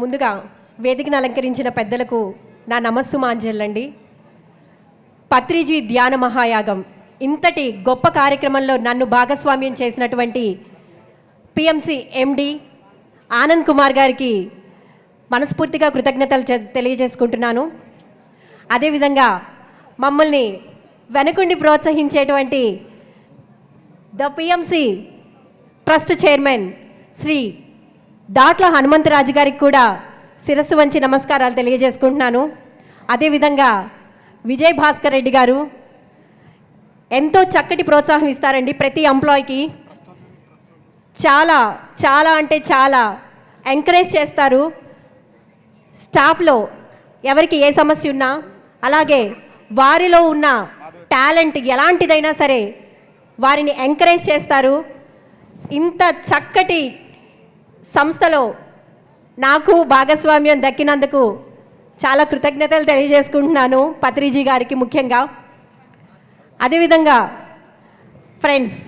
ముందుగా వేదికను అలంకరించిన పెద్దలకు నా నమస్తు మాంజల్లండి పత్రిజీ ధ్యాన మహాయాగం ఇంతటి గొప్ప కార్యక్రమంలో నన్ను భాగస్వామ్యం చేసినటువంటి పిఎంసి ఎండి ఆనంద్ కుమార్ గారికి మనస్ఫూర్తిగా కృతజ్ఞతలు తెలియజేసుకుంటున్నాను. అదేవిధంగా మమ్మల్ని వెనుకుండి ప్రోత్సహించేటువంటి the PMC trust chairman Shri Datla Hanumantharaju గారికి కూడా శిరస్సు వంచి నమస్కారాలు తెలియజేసుకుంటున్నాను. అదేవిధంగా విజయ్ భాస్కర్ రెడ్డి గారు ఎంతో చక్కటి ప్రోత్సాహం ఇస్తారండి ప్రతి ఎంప్లాయ్కి చాలా చాలా అంటే చాలా ఎంకరేజ్ చేస్తారు. స్టాఫ్లో ఎవరికి ఏ సమస్య ఉన్నా అలాగే వారిలో ఉన్న టాలెంట్ ఎలాంటిదైనా సరే వారిని ఎంకరేజ్ చేస్తారు. ఇంత చక్కటి సంస్థలో నాకు భాగస్వామ్యం దక్కినందుకు చాలా కృతజ్ఞతలు తెలియజేసుకుంటున్నాను పత్రిజీ గారికి ముఖ్యంగా. అదేవిధంగా ఫ్రెండ్స్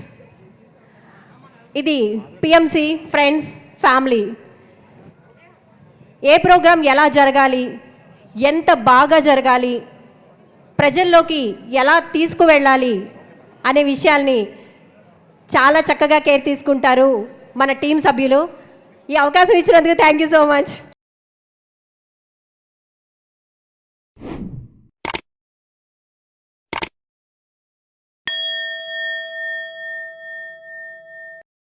ఇది పిఎంసి ఫ్రెండ్స్ ఫ్యామిలీ. ఏ ప్రోగ్రాం ఎలా జరగాలి ఎంత బాగా జరగాలి ప్రజల్లోకి ఎలా తీసుకువెళ్ళాలి అనే విషయాల్ని చాలా చక్కగా కేర్ తీసుకుంటారు మన టీం సభ్యులు. ఈ అవకాశం ఇచ్చినందుకు థ్యాంక్ యూ సో మచ్